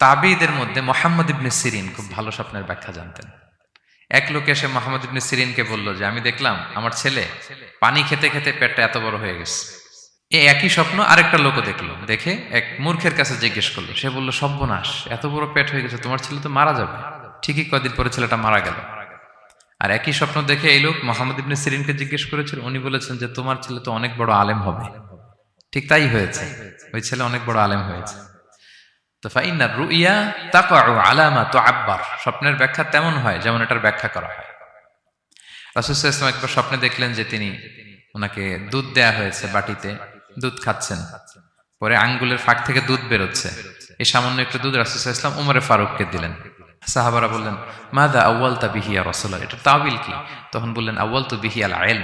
তাবিদের মধ্যে মোহাম্মদ ইবনে সিরিন খুব ভালো স্বপ্নের ব্যাখ্যা জানতেন। এক লোক এসে মোহাম্মদ ইবনে সিরিনকে বলল যে, আমি দেখলাম আমার ছেলে পানি খেতে খেতে পেটটা এত বড় হয়ে গেছে। এই একই স্বপ্ন আরেকটা লোকও দেখল। দেখে এক মূর্খের কাছে জিজ্ঞেস করল। সে বলল, সর্বনাশ, এত বড় পেট হয়ে গেছে, তোমার ছেলে তো মারা যাবে। ঠিকই কদিন পরে ছেলেটা মারা গেল। আর একই স্বপ্ন দেখে এই লোক মোহাম্মদ ইবনে সিরিনকে জিজ্ঞেস করেছিল, উনি বলেছেন যে, তোমার ছেলে তো অনেক বড় আলেম হবে। ঠিক তাই হয়েছে। ওই ছেলে অনেক বড় আলেম হয়েছে। তো ফাইনা রুইয়া তাকাউ আলামা তো আব্বার স্বপ্নের ব্যাখ্যা তেমন হয় যেমন এটার ব্যাখ্যা করা হয়। রাসুসাহ ইসলাম একবার স্বপ্নে দেখলেন যে তিনি ওনাকে দুধ দেয়া হয়েছে বাটিতে, দুধ খাচ্ছেন। পরে আঙ্গুলের ফাঁক থেকে দুধ বেরোচ্ছে। এই সামান্য একটু দুধ রাসুসাহ ইসলাম উমরে ফারুককে দিলেন। সাহাবারা বললেন, মাদা আউ্বাল তা বিহিয়া রসোল্লা এটা তাবিল কি? তখন বললেন আউ্বাল তো বিহিয়াল আয়েল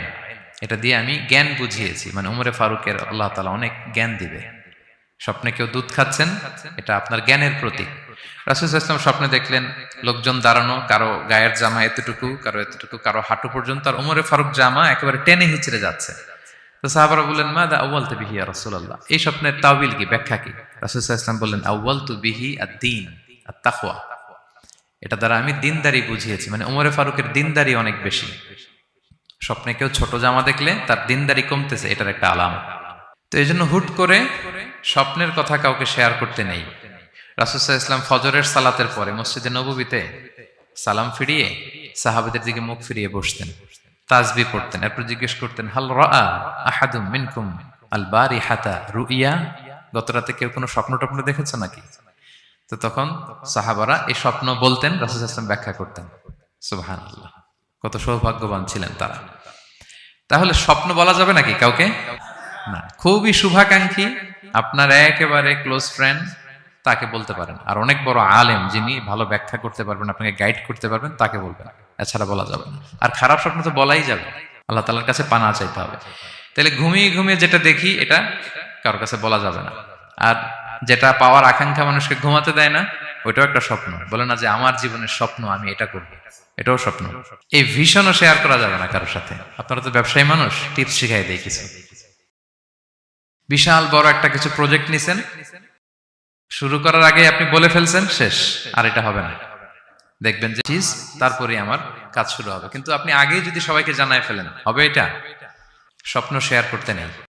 এটা দিয়ে আমি জ্ঞান বুঝিয়েছি। মানে উমরে ফারুকের আল্লাহ তালা অনেক জ্ঞান দিবে। স্বপ্নে কেউ দুধ খাচ্ছেন, এটা আপনার জ্ঞানের প্রতীক। রাসুল ইসলাম স্বপ্নে দেখলেন লোকজন দাঁড়ানো, কারও গায়ের জামা এতটুকু, কারও এতটুকু, কারও হাঁটু পর্যন্ত, আর উমরে ফারুক জামা একেবারে টেনে হিচড়ে যাচ্ছে। তো সাহাবারা বললেন মা দা আউ্বাল তু বিহি রসুল্লাহ এই স্বপ্নের তাবিল কি, ব্যাখ্যা কি? রাসুল ইসলাম বললেন আউ্বাল তু বিহি আর দিন আর তাকুয়া এটা দ্বারা আমি দিনদারি বুঝিয়েছি মানে উমরে ফারুকের দিনদারি অনেক বেশি। স্বপ্নে কেউ ছোট জামা দেখলে তার দিনদারি কমতেছে, এটার একটা আলাম তো এই জন্য হুট করে স্বপ্নের কথা কাউকে শেয়ার করতে নেই। রাসুসাহ ইসলাম ফজরের সালাতের পরে মসজিদে নবীতে সালাম ফিরিয়ে সাহাবেদের দিকে মুখ ফিরিয়ে বসতেন, তাজবি পড়তেন, এরপর জিজ্ঞেস করতেন, হাল আহাদুম মিনকুম আল বারি হাতা রুইয়া? গত রাতে কেউ কোনো স্বপ্ন টপ্ন দেখেছে নাকি? তো তখন সাহাবারা এই স্বপ্ন বলতেন, রাসুল ইসলাম ব্যাখ্যা করতেন। সুবহান আল্লাহ কত সৌভাগ্যবান ছিলেন তারা। তাহলে স্বপ্ন বলা যাবে নাকি কাউকে? না, খুবই শুভাকাঙ্ক্ষী আপনার একেবারে ক্লোজ ফ্রেন্ড তাকে বলতে পারেন। আর অনেক বড় আলেম যিনি ভালো ব্যাখ্যা করতে পারবেন, আপনাকে গাইড করতে পারবেন, তাকে বলবেন। এছাড়া বলা যাবে না। আর খারাপ স্বপ্ন তো বলাই যাবে। আল্লাহ তালার কাছে পানা চাইতে হবে। তাহলে ঘুমিয়ে ঘুমিয়ে যেটা দেখি, এটা কারোর কাছে বলা যাবে না। আর যেটা পাওয়ার আকাঙ্ক্ষা মানুষকে ঘুমাতে দেয় না, ওইটাও একটা স্বপ্ন। বলে না যে আমার জীবনের স্বপ্ন, আমি এটা করব। এটাও স্বপ্ন। এই ভীষণও শেয়ার করা যাবে না কারোর সাথে। আপনারা তো ব্যবসায়ী মানুষ টিপস শিখাই দেয় কিছু। বিশাল বড় একটা কিছু প্রজেক্ট নিছেন। শুরু করার আগে আপনি বলে ফেলছেন, শেষ, আর এটা হবে না। দেখবেন যে চিজ তারপরে আমার কাজ শুরু হবে। কিন্তু আপনি আগেই যদি সবাইকে জানায় ফেলেন, হবে এটা? স্বপ্ন শেয়ার করতে নেই।